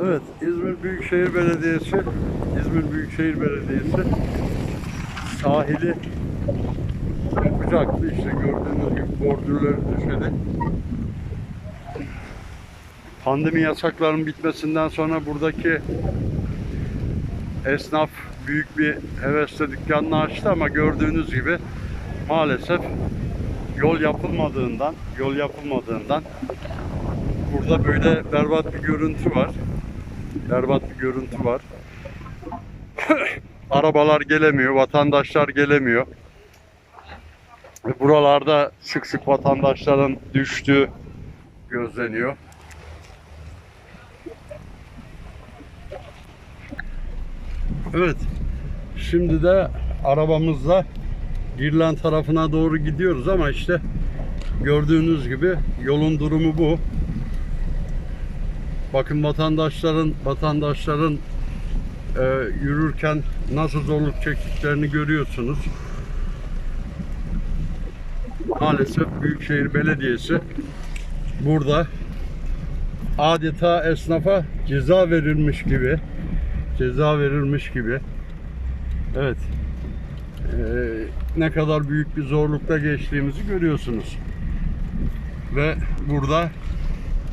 Evet, İzmir Büyükşehir Belediyesi, İzmir Büyükşehir Belediyesi sahili yapacaktı. İşte gördüğünüz gibi bordürleri düşedi. Pandemi yasaklarının bitmesinden sonra buradaki esnaf büyük bir hevesle dükkanını açtı ama gördüğünüz gibi maalesef yol yapılmadığından, yol yapılmadığından burada böyle berbat bir görüntü var. Berbat bir görüntü var. Arabalar gelemiyor, vatandaşlar gelemiyor. Buralarda sık sık vatandaşların düştüğü gözleniyor. Evet. Şimdi de arabamızla Girlen tarafına doğru gidiyoruz ama işte gördüğünüz gibi yolun durumu bu. Bakın vatandaşların vatandaşların e, yürürken nasıl zorluk çektiklerini görüyorsunuz. Maalesef Büyükşehir Belediyesi burada adeta esnafa ceza verilmiş gibi ceza verilmiş gibi evet Ee, ne kadar büyük bir zorlukta geçtiğimizi görüyorsunuz ve burada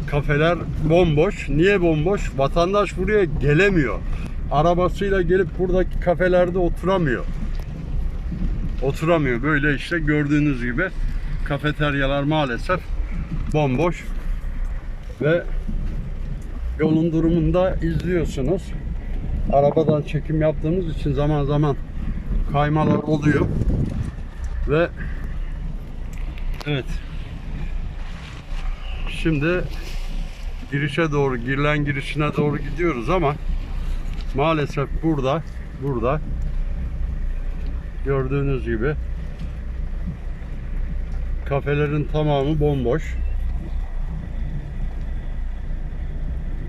kafeler bomboş. Niye bomboş? Vatandaş buraya gelemiyor. Arabasıyla gelip buradaki kafelerde oturamıyor. Oturamıyor. Böyle işte gördüğünüz gibi kafeteryalar maalesef bomboş. Ve yolun durumunu da izliyorsunuz. Arabadan çekim yaptığımız için zaman zaman kaymalar oluyor. Ve evet Şimdi girişe doğru, girilen girişine doğru gidiyoruz ama maalesef burada, burada gördüğünüz gibi kafelerin tamamı bomboş.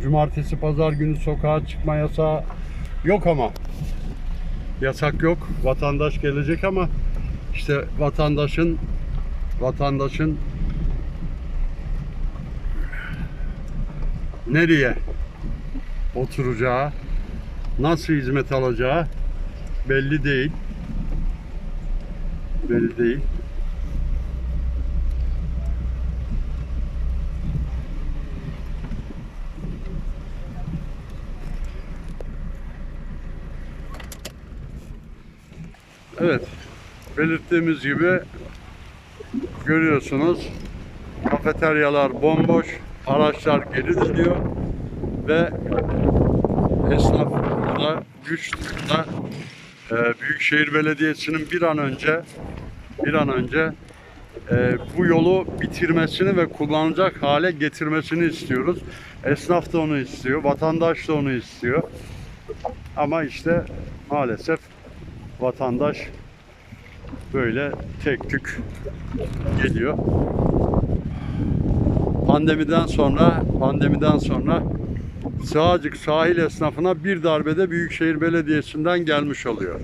Cumartesi, pazar günü sokağa çıkma yasağı yok ama yasak yok. Vatandaş gelecek ama işte vatandaşın vatandaşın nereye oturacağı, nasıl hizmet alacağı belli değil. Belli değil. Evet, belirttiğimiz gibi görüyorsunuz kafeteryalar bomboş, araçlar geri dönüyor ve esnaf burada güç durumda. Ee, Büyükşehir Belediyesi'nin bir an önce bir an önce e, bu yolu bitirmesini ve kullanacak hale getirmesini istiyoruz. Esnaf da onu istiyor, vatandaş da onu istiyor. Ama işte maalesef vatandaş böyle tek tük geliyor pandemiden sonra pandemiden sonra Sığacık sahil esnafına bir darbede Büyükşehir Belediyesi'nden gelmiş oluyor.